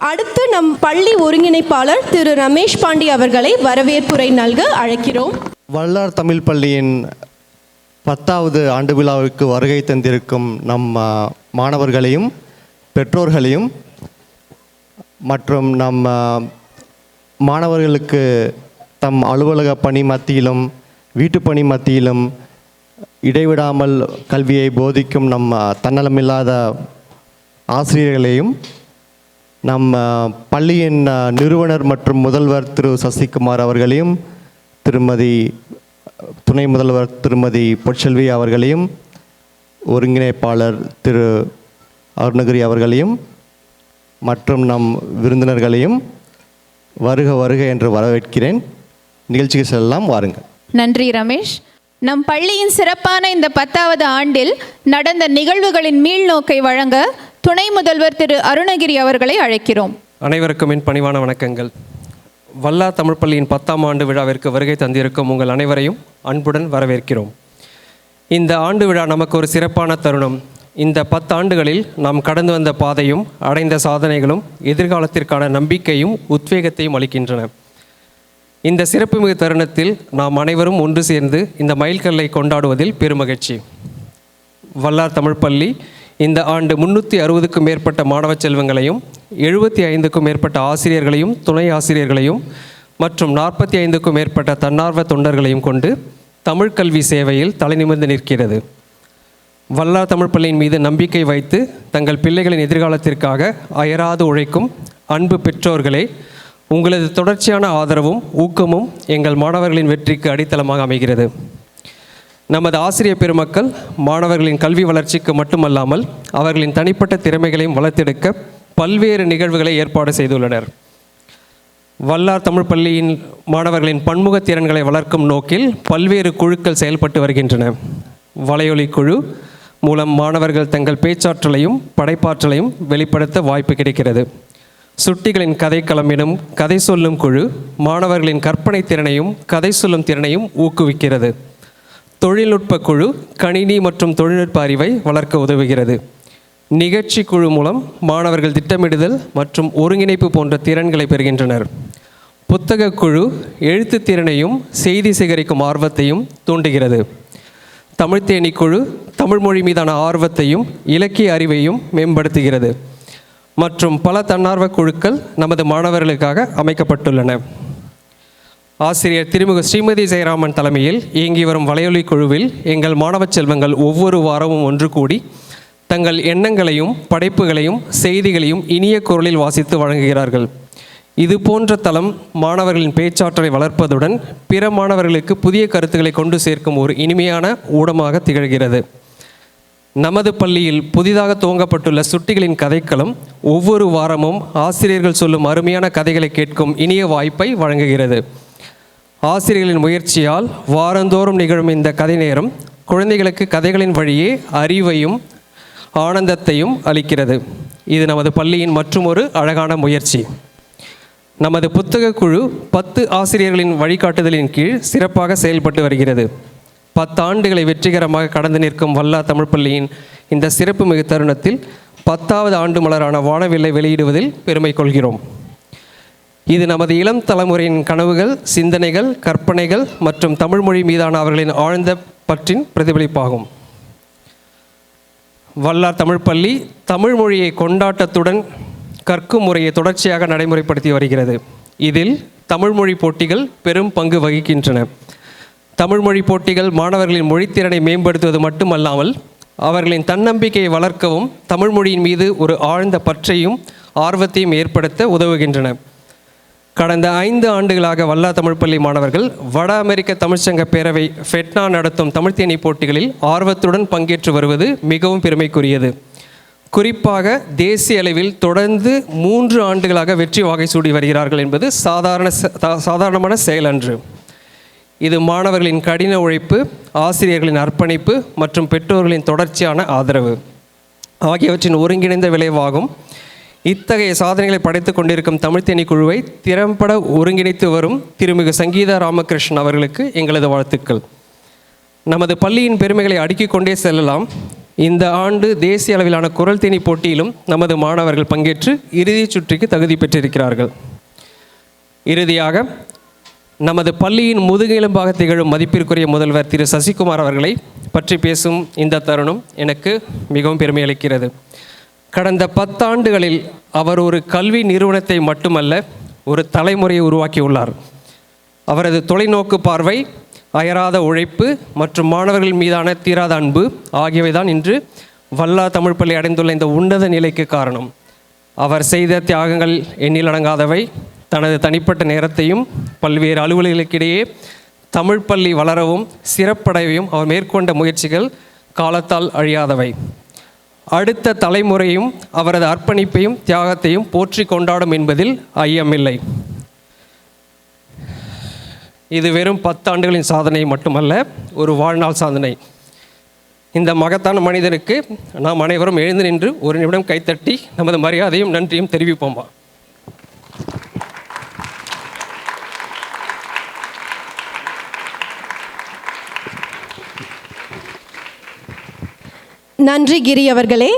அடுத்து நம் பள்ளி ஒருங்கிணைப்பாளர் திரு ரமேஷ் பாண்டி அவர்களை வரவேற்புரை நல்க அழைக்கிறோம். வல்லார் தமிழ் பள்ளியின் பத்தாவது ஆண்டு விழாவிற்கு வருகை தந்திருக்கும் நம் மாணவர்களையும் பெற்றோர்களையும் மற்றும் நம் மாணவர்களுக்கு தம் அலுவலக பணி மத்தியிலும் வீட்டு பணி மத்தியிலும் இடைவிடாமல் கல்வியை போதிக்கும் நம் தன்னலமில்லாத ஆசிரியர்களையும் நம் பள்ளியின் நிறுவனர் மற்றும் முதல்வர் திரு சசிகுமார் அவர்களையும் திருமதி துணை முதல்வர் திருமதி பொற்செல்வி அவர்களையும் ஒருங்கிணைப்பாளர் திரு அருணகிரி அவர்களையும் மற்றும் நம் விருந்தினர்களையும் வருக வருக என்று வரவேற்கிறேன். நிகழ்ச்சிக்கு செல்லலாம் வாருங்கள். நன்றி ரமேஷ். நம் பள்ளியின் சிறப்பான இந்த பத்தாவது ஆண்டில் நடந்த நிகழ்வுகளின் மீள்நோக்கை வழங்க துணை முதல்வர் திரு அருணகிரி அவர்களை அழைக்கிறோம். அனைவருக்கும் என் பணிவான வணக்கங்கள். வல்லா தமிழ் பள்ளியின் பத்தாம் ஆண்டு விழாவிற்கு வருகை தந்திருக்கும் உங்கள் அனைவரையும் அன்புடன் வரவேற்கிறோம். இந்த ஆண்டு விழா நமக்கு ஒரு சிறப்பான தருணம். இந்த பத்தாண்டுகளில் நாம் கடந்து வந்த பாதையும் அடைந்த சாதனைகளும் எதிர்காலத்திற்கான நம்பிக்கையும் உத்வேகத்தையும் அளிக்கின்றன. இந்த சிறப்புமிகு தருணத்தில் நாம் அனைவரும் ஒன்று சேர்ந்து இந்த மைல்கல்லை கொண்டாடுவதில் பெருமகிழ்ச்சி. வல்லார் தமிழ் பள்ளி இந்த ஆண்டு முன்னூற்றி அறுபதுக்கும் மேற்பட்ட மாணவ செல்வங்களையும் எழுபத்தி ஐந்துக்கும் மேற்பட்ட ஆசிரியர்களையும் துணை ஆசிரியர்களையும் மற்றும் நாற்பத்தி ஐந்துக்கும் மேற்பட்ட தன்னார்வ தொண்டர்களையும் கொண்டு தமிழ் கல்வி சேவையில் தலைநிமிர்ந்து நிற்கிறது. வல்லார் தமிழ் பள்ளியின் மீது நம்பிக்கை வைத்து தங்கள் பிள்ளைகளின் எதிர்காலத்திற்காக அயராது உழைக்கும் அன்பு பெற்றோர்களே உங்களது தொடர்ச்சியான ஆதரவும் ஊக்கமும் எங்கள் மாணவர்களின் வெற்றிக்கு அடித்தளமாக அமைகிறது. நமது ஆசிரியர் பெருமக்கள் மாணவர்களின் கல்வி வளர்ச்சிக்கு மட்டுமல்லாமல் அவர்களின் தனிப்பட்ட திறமைகளையும் வளர்த்தெடுக்க பல்வேறு நிகழ்வுகளை ஏற்பாடு செய்துள்ளனர். வல்லார் தமிழ் பள்ளியின் மாணவர்களின் பன்முக திறன்களை வளர்க்கும் நோக்கில் பல்வேறு குழுக்கள் செயல்பட்டு வருகின்றன. வலையொலி குழு மூலம் மாணவர்கள் தங்கள் பேச்சாற்றலையும் படைப்பாற்றலையும் வெளிப்படுத்த வாய்ப்பு கிடைக்கிறது. சுட்டிகளின் கதைக்களம் எனும் கதை சொல்லும் குழு மாணவர்களின் கற்பனை திறனையும் கதை சொல்லும் திறனையும் ஊக்குவிக்கிறது. தொழில்நுட்ப குழு கணினி மற்றும் தொழில்நுட்ப அறிவை வளர்க்க உதவுகிறது. நிகழ்ச்சி குழு மூலம் மாணவர்கள் திட்டமிடுதல் மற்றும் ஒருங்கிணைப்பு போன்ற திறன்களை பெறுகின்றனர். புத்தக குழு எழுத்து திறனையும் செய்தி சேகரிக்கும் ஆர்வத்தையும் தூண்டுகிறது. தமிழ்த்தேனி குழு தமிழ்மொழி மீதான ஆர்வத்தையும் இலக்கிய அறிவையும் மேம்படுத்துகிறது. மற்றும் பல தன்னார்வ குழுக்கள் நமது மாணவர்களுக்காக அமைக்கப்பட்டுள்ளன. ஆசிரியர் திருமுக ஸ்ரீமதி ஜெயராமன் தலைமையில் இயங்கி வரும் வலையொலி குழுவில் எங்கள் மாணவ செல்வங்கள் ஒவ்வொரு வாரமும் ஒன்று கூடி தங்கள் எண்ணங்களையும் படைப்புகளையும் செய்திகளையும் இனிய குரலில் வாசித்து வழங்குகிறார்கள். இது போன்ற தளம் மாணவர்களின் பேச்சாற்றலை வளர்ப்பதுடன் பிற மாணவர்களுக்கு புதிய கருத்துக்களை கொண்டு சேர்க்கும் ஒரு இனிமையான ஊடமாக திகழ்கிறது. நமது பள்ளியில் புதிதாக துவங்கப்பட்டுள்ள சுட்டிகளின் கதைக்களம் ஒவ்வொரு வாரமும் ஆசிரியர்கள் சொல்லும் அருமையான கதைகளை கேட்கும் இனிய வாய்ப்பை வழங்குகிறது. ஆசிரியர்களின் முயற்சியால் வாரந்தோறும் நிகழும் இந்த கதை நேரம் குழந்தைகளுக்கு கதைகளின் வழியே அறிவையும் ஆனந்தத்தையும் அளிக்கிறது. இது நமது பள்ளியின் மற்றுமொரு அழகான முயற்சி. நமது புத்தக குழு பத்து ஆசிரியர்களின் வழிகாட்டுதலின் கீழ் சிறப்பாக செயல்பட்டு வருகிறது. பத்தாண்டுகளை வெற்றிகரமாக கடந்து நிற்கும் வல்லா தமிழ் பள்ளியின் இந்த சிறப்பு மிகு தருணத்தில் பத்தாவது ஆண்டு மலரான வானவில்லை வெளியிடுவதில் பெருமை கொள்கிறோம். இது நமது இளம் தலைமுறையின் கனவுகள் சிந்தனைகள் கற்பனைகள் மற்றும் தமிழ் மொழி மீதான அவர்களின் ஆழ்ந்த பற்றின் பிரதிபலிப்பாகும். வல்லார் தமிழ் பள்ளி தமிழ் மொழியை கொண்டாட்டத்துடன் கற்கும் முறையை தொடர்ச்சியாக நடைமுறைப்படுத்தி வருகிறது. இதில் தமிழ்மொழி போட்டிகள் பெரும் பங்கு வகிக்கின்றன. தமிழ்மொழி போட்டிகள் மாணவர்களின் மொழித்திறனை மேம்படுத்துவது மட்டுமல்லாமல் அவர்களின் தன்னம்பிக்கையை வளர்க்கவும் தமிழ்மொழியின் மீது ஒரு ஆழ்ந்த பற்றையும் ஆர்வத்தையும் ஏற்படுத்த உதவுகின்றன. கடந்த ஐந்து ஆண்டுகளாக வல்லா தமிழ் பள்ளி மாணவர்கள் வட அமெரிக்க தமிழ்ச்சங்க பேரவை ஃபெட்னா நடத்தும் தமிழ்த்தேனி போட்டிகளில் ஆர்வத்துடன் பங்கேற்று வருவது மிகவும் பெருமைக்குரியது. குறிப்பாக தேசிய அளவில் தொடர்ந்து மூன்று ஆண்டுகளாக வெற்றி வாகை சூடி வருகிறார்கள் என்பது சாதாரண ச- தா- சாதாரணமான செயலன்று இது மாணவர்களின் கடின உழைப்பு ஆசிரியர்களின் அர்ப்பணிப்பு மற்றும் பெற்றோர்களின் தொடர்ச்சியான ஆதரவு. ஆகியவற்றின் ஒருங்கிணைந்த விளைவாகும் இத்தகைய சாதனைகளை படைத்துக் கொண்டிருக்கும் தமிழ்த்தேனி குழுவை திறம்பட ஒருங்கிணைத்து வரும் திருமிகு சங்கீதா ராமகிருஷ்ணன் அவர்களுக்கு எங்களது வாழ்த்துக்கள். நமது பள்ளியின் பெருமைகளை அடுக்கிக் கொண்டே செல்லலாம். இந்த ஆண்டு தேசிய அளவிலான குரல் தேனி போட்டியிலும் நமது மாணவர்கள் பங்கேற்று இறுதிச் சுற்றுக்கு தகுதி பெற்றிருக்கிறார்கள். இறுதியாக நமது பள்ளியின் முதுகெலும்பாக திகழும் மதிப்பிற்குரிய முதல்வர் திரு சசிகுமார் அவர்களை பற்றி பேசும் இந்த தருணம் எனக்கு மிகவும் பெருமை அளிக்கிறது. கடந்த பத்தாண்டுகளில் அவர் ஒரு கல்வி நிறுவனத்தை மட்டுமல்ல ஒரு தலைமுறையை உருவாக்கியுள்ளார். அவரது தொலைநோக்கு பார்வை அயராத உழைப்பு மற்றும் மாணவர்கள் மீதான தீராத அன்பு ஆகியவைதான் இன்று வல்லா தமிழ் பள்ளி அடைந்துள்ள இந்த உன்னத நிலைக்கு காரணம். அவர் செய்த தியாகங்கள் எண்ணில் அடங்காதவை. தனது தனிப்பட்ட நேரத்தையும் பல்வேறு அலுவலர்களுக்கிடையே தமிழ் பள்ளி வளரவும் சிறப்படையவும் அவர் மேற்கொண்ட முயற்சிகள் காலத்தால் அழியாதவை. அடுத்த தலைமுறையும் அவரது அர்ப்பணிப்பையும் தியாகத்தையும் போற்றி கொண்டாடும் என்பதில் ஐயமில்லை. இது வெறும் பத்தாண்டுகளின் சாதனை மட்டுமல்ல ஒரு வாழ்நாள் சாதனை. இந்த மகத்தான மனிதனுக்கு நாம் அனைவரும் எழுந்து நின்று ஒரு நிமிடம் கைத்தட்டி நமது மரியாதையும் நன்றியும் தெரிவிப்போமா? நன்றி கிரி அவர்களே